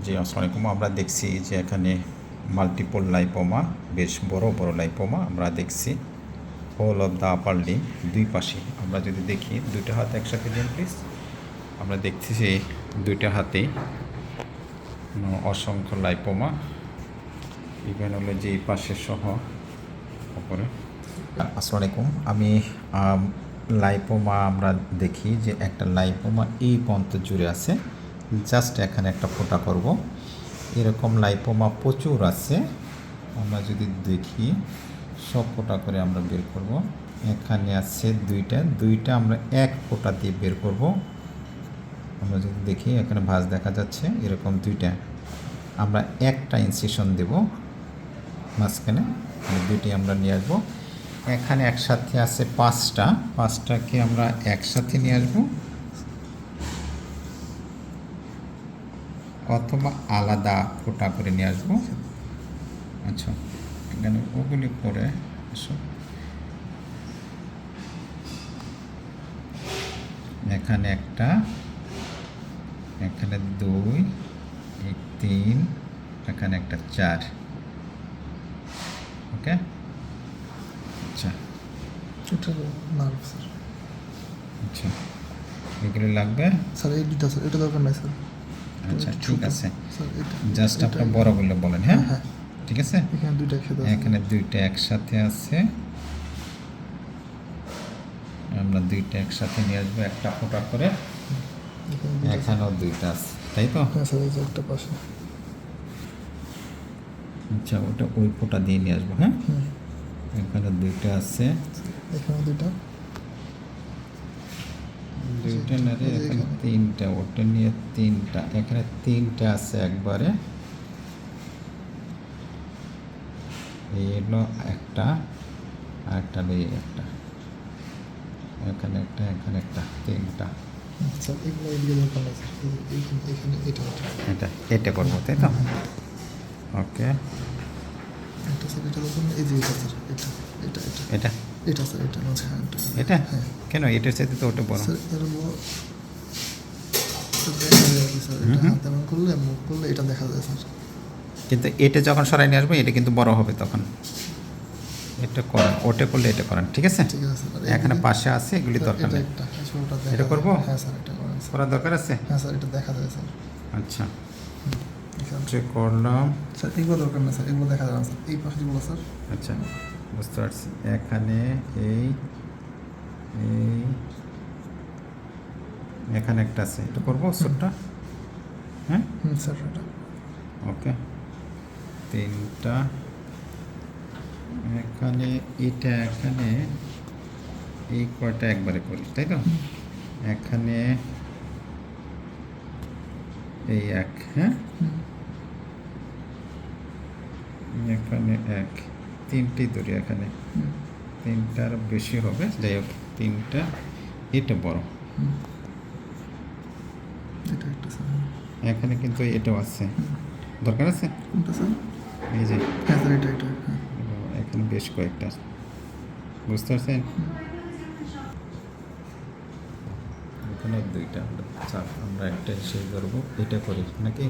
জি আসসালামু আলাইকুম আমরা দেখছি যে এখানে মাল্টিপল লাইপোমা বেশ বড় বড় লাইপোমা আমরা দেখছি। Whole of the upper limb দুই পাশে। আমরা যদি দেখি দুইটা হাত একসাথে দিন প্লিজ আমরা দেখছি যে দুইটা উম, অসংখ্য লাইপোমা ইভেন হলো যে এই পাশে সহ ওপরে আসসালামু আলাইকুম। আমি লাইপোমা আমরা দেখি যে একটা লাইপোমা এই পর্যন্ত জুড়ে আছে। জাস্ট এখানে একটা ফোঁটা করব। এরকম লাইপোমা প্রচুর আছে। আমরা যদি দেখি, সব ফোঁটা করে আমরা বের করব। এখানে আছে দুইটা দুইটা আমরা এক ফোঁটা দিয়ে বের করব। আমরা যদি দেখি, এখানে ভাঁজ দেখা যাচ্ছে, এরকম দুইটা। আমরা একটা ইনসিশন দেব। মাঝখানে এই দুইটি আমরা নিয়ে আসব। এখানে একসাথে আছে পাঁচটা। পাঁচটাকে আমরা একসাথে নিয়ে আসব। অথবা আলাদা ফোটা করে নিয়ে আসব। আচ্ছা এখানে ওগুলি করে আসো। এখানে একটা এখানে দুই তিন এখানে একটা চার। ওকে? আচ্ছা। আচ্ছা এগুলো লাগবে? স্যার এই দুটা স্যার এটা দরকার নাই স্যার। আচ্ছা ঠিক আছে। জাস্ট আপনার বড় বলে বলেন হ্যাঁ? হ্যাঁ। ঠিক আছে? এখানে দুইটা একসাথে আছে। এখানে দুইটা একসাথে আছে। আমরা দুইটা একসাথে নিয়ে আসব একটা ফোটা করে। এখানেও দুইটা আছে তাই তো? হ্যাঁ এই যে একটা পাশে। আচ্ছা ওটা ওই ফোটা দিয়ে নিয়ে আসব হ্যাঁ? এখানে দুইটা আছে। এখানে দুইটা। না রে এখানে। তিনটা ওটা নিয়ে তিনটা এখানে তিনটা আছে একবারে। এই হলো একটা আর একটা হলো একটা। এখানে একটা এখানে একটা তিনটা। এখানে এটা এটা করব তাই তো? ওকে। এটা এটা এটা এটা এটা এটা। এটা? কেন? এটার সাথে তো ওটা বড়। করলে মুখ করলে এটা দেখা যায় স্যার। কিন্তু এটা যখন সরাই নিয়ে আসব এটা কিন্তু বড় হবে তখন। এটা করেন ওটা করলে এটা করেন ঠিক আছে? এখানে পাশে আছে এগুলি দরকার এটা নেই। এটা। করব? হ্যাঁ স্যার এটা করেন করার দরকার আছে? হ্যাঁ স্যার এটা দেখা যায় স্যার। আচ্ছা। যে করলাম। স্যার এগুলো দরকার না স্যার এগুলো দেখা যাবে স্যার। এই পাশে যেগুলো স্যার। আচ্ছা বুঝতে পারছি। এখানে এই এখানে একটা আছে। এটা করব ছোটটা হ্যাঁ? Sir okay. তিনটা। এখানে এটা এখানে এই কয়টা একবারে করি তাই তো? এখানে এই এক হ্যাঁ? এখানে এক তিনটি ধরি এখানে। তিনটার বেশি হবে যাই হোক তিনটা এটা বড়। এটা একটা স্যার। এখানে কিন্তু এটাও আছে। দরকার আছে? কোনটা স্যার? এই যে। হ্যাঁ স্যার এটা এটা হ্যাঁ। এখানে বেশ কয়েকটা। বুঝতে পারছেন? এখানে দুইটা আমরা চার আমরা একটা হিসেবে করব এটা করি নাকি?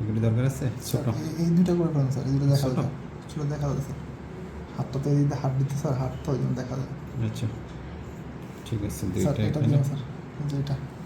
এগুলি দরকার আছে? ছোট। এই- দুইটা করে ফেলেন স্যার এই দুটো দেখা ছোট? যায় ছোট দেখা যায় স্যার। হাতটা তো এই হাত দিতে স্যার হাত তো ওই জন্য দেখা যায় আচ্ছা। ঠিক আছে দুইটা এটা এখানে। দিন স্যার এই যে এটা